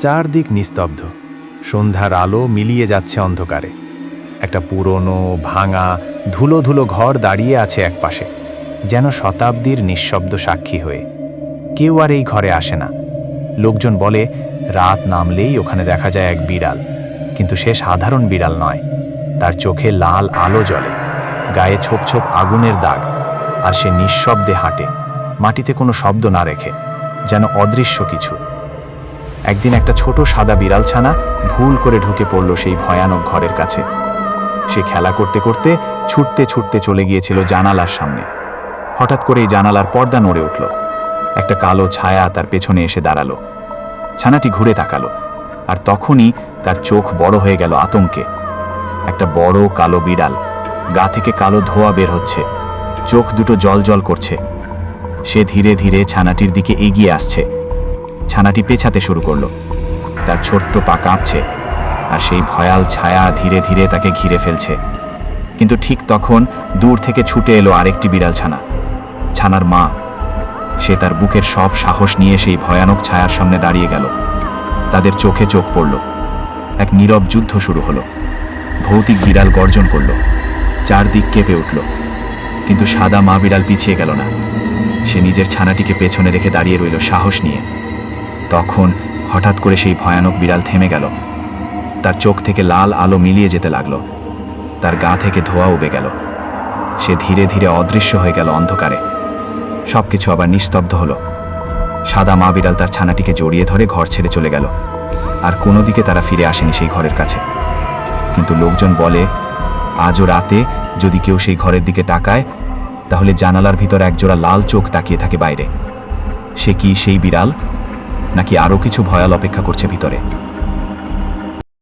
চারদিক নিস্তব্ধ। সন্ধ্যার আলো মিলিয়ে যাচ্ছে অন্ধকারে। একটা পুরনো, ভাঙা, ধুলো ধুলো ঘর দাঁড়িয়ে আছে একপাশে, যেন শতাব্দীর নিঃশব্দ সাক্ষী হয়ে। কেউ আর এই ঘরে আসে না। লোকজন বলে, রাত নামলেই ওখানে দেখা যায় এক বিড়াল। কিন্তু সে সাধারণ বিড়াল নয়। তার চোখে লাল আলো জ্বলে, গায়ে ছোপ ছোপ আগুনের দাগ, আর সে নিঃশব্দে হাঁটে। মাটিতে কোনো শব্দ না রেখে, যেন অদৃশ্য কিছু। একদিন একটা ছোট সাদা বিড়াল ছানা ভুল করে ঢুকে পড়ল সেই ভয়ানক ঘরের কাছে। সে খেলা করতে করতে ছুটতে ছুটতে চলে গিয়েছিল জানালার সামনে। হঠাৎ করে এই জানালার পর্দা নড়ে উঠল। একটা কালো ছায়া তার পেছনে এসে দাঁড়াল। ছানাটি ঘুরে তাকালো, আর তখনই তার চোখ বড় হয়ে গেল আতঙ্কে। একটা বড় কালো বিড়াল, গা থেকে কালো ধোয়া বের হচ্ছে, চোখ দুটো জল জল করছে। সে ধীরে ধীরে ছানাটির দিকে এগিয়ে আসছে। ছানাটি পেছাতে শুরু করল। তার ছোট্ট পা কাঁপছে আর সেই ভয়াল ছায়া ধীরে ধীরে তাকে ঘিরে ফেলছে। কিন্তু ঠিক তখন দূর থেকে ছুটে এলো আরেকটি বিড়াল ছানা। ছানার মা, সে তার বুকের সব সাহস নিয়ে সেই ভয়ানক ছায়ার সামনে দাঁড়িয়ে গেল। তাদের চোখে চোখ পড়ল। এক নীরব যুদ্ধ শুরু হলো। ভৌতিক বিড়াল গর্জন করল। চারদিক কেঁপে উঠল। কিন্তু সাদা মা বিড়াল পিছিয়ে গেল না। সে নিজের ছানাটিকে পেছনে রেখে দাঁড়িয়ে রইল সাহস নিয়ে। তখন হঠাৎ করে সেই ভয়ানক বিড়াল থেমে গেল। তার চোখ থেকে লাল আলো মিলিয়ে যেতে লাগল। তার গা থেকে ধোয়া উবে গেল। সে ধীরে ধীরে অদৃশ্য হয়ে গেল অন্ধকারে। সবকিছু আবার নিস্তব্ধ হলো। সাদা মা বিড়াল তার ছানাটিকে জড়িয়ে ধরে ঘর ছেড়ে চলে গেল। আর কোনো দিকে তারা ফিরে আসেনি সেই ঘরের কাছে। কিন্তু লোকজন বলে, আজও রাতে যদি কেউ সেই ঘরের দিকে তাকায়, তাহলে জানালার ভিতর একজোড়া লাল চোখ তাকিয়ে থাকে বাইরে। সে কি সেই বিড়াল? নাকি আরও কিছু ভয়াল অপেক্ষা করছে ভিতরে?